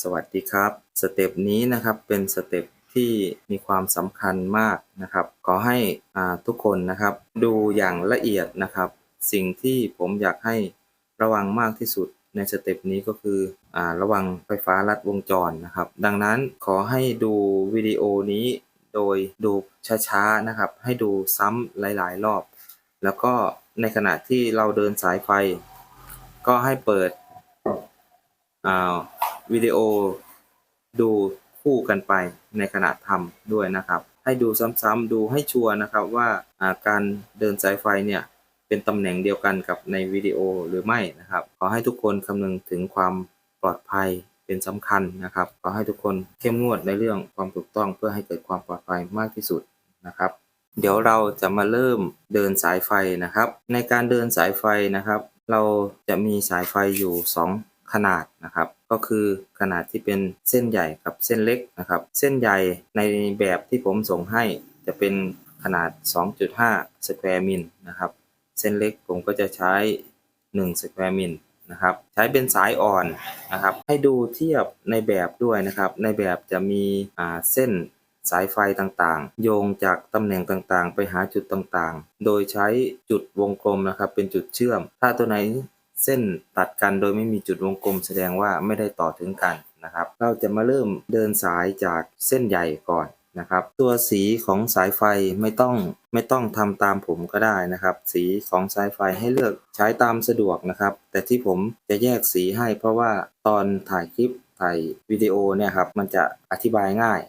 สวัสดีครับ สเต็ปนี้นะครับเป็นสเต็ปที่มีความสำคัญมากนะครับ ขอให้ทุกคนนะครับ ดูอย่างละเอียดนะครับ สิ่งที่ผมอยากให้ระวังมากที่สุดในสเต็ปนี้ก็คืออระวังไฟฟ้าลัดวงจรนะครับ ดังนั้นขอให้ดูวิดีโอนี้โดยดูช้าๆนะครับ ให้ดูซ้ำหลายๆ รอบ แล้วก็ในขณะที่เราเดินสายไฟ ก็ให้เปิดอ่า วิดีโอดูคู่กันไปในขณะทำด้วยนะครับ ให้ดูซ้ำๆดูให้ชัวร์นะครับว่าการเดินสายไฟเนี่ยเป็นตำแหน่งเดียวกันกับในวิดีโอหรือไม่นะครับ ขอให้ทุกคนคำนึงถึงความปลอดภัยเป็นสำคัญนะครับ ขอให้ทุกคนเข้มงวดในเรื่องความถูกต้องเพื่อให้เกิดความปลอดภัยมากที่สุดนะครับเดี๋ยวเราจะมาเริ่มเดินสายไฟนะครับ ในการเดินสายไฟนะครับ เราจะมีสายไฟอยู่ 2 ขนาดนะครับ ก็คือขนาดที่เป็นเส้นใหญ่กับเส้นเล็กนะครับ เส้นใหญ่ในแบบที่ผมส่งให้จะเป็นขนาด 2.5 สแควร์มิลนะครับ เส้นเล็กผมก็จะใช้ 1 สแควร์มิลนะครับ ใช้เป็นสายอ่อนนะครับ ให้ดูเทียบในแบบด้วยนะครับ ในแบบจะมีเส้นสายไฟต่างๆ โยงจากตำแหน่งต่างๆ ไปหาจุดต่างๆ โดยใช้จุดวงกลมนะครับ เป็นจุดเชื่อม ถ้าตัวไหน เส้นตัดกันโดยไม่มีจุดวงกลมแสดงว่าไม่ได้ต่อถึงกันนะครับ เราจะมาเริ่มเดินสายจากเส้นใหญ่ก่อนนะครับ ตัวสีของสายไฟไม่ต้องไม่ต้องทำตามผมก็ได้นะครับ สีของสายไฟให้เลือกใช้ตามสะดวกนะครับ แต่ที่ผมจะแยกสีให้เพราะว่าตอนถ่ายคลิปถ่ายวิดีโอเนี่ยครับมันจะอธิบายง่าย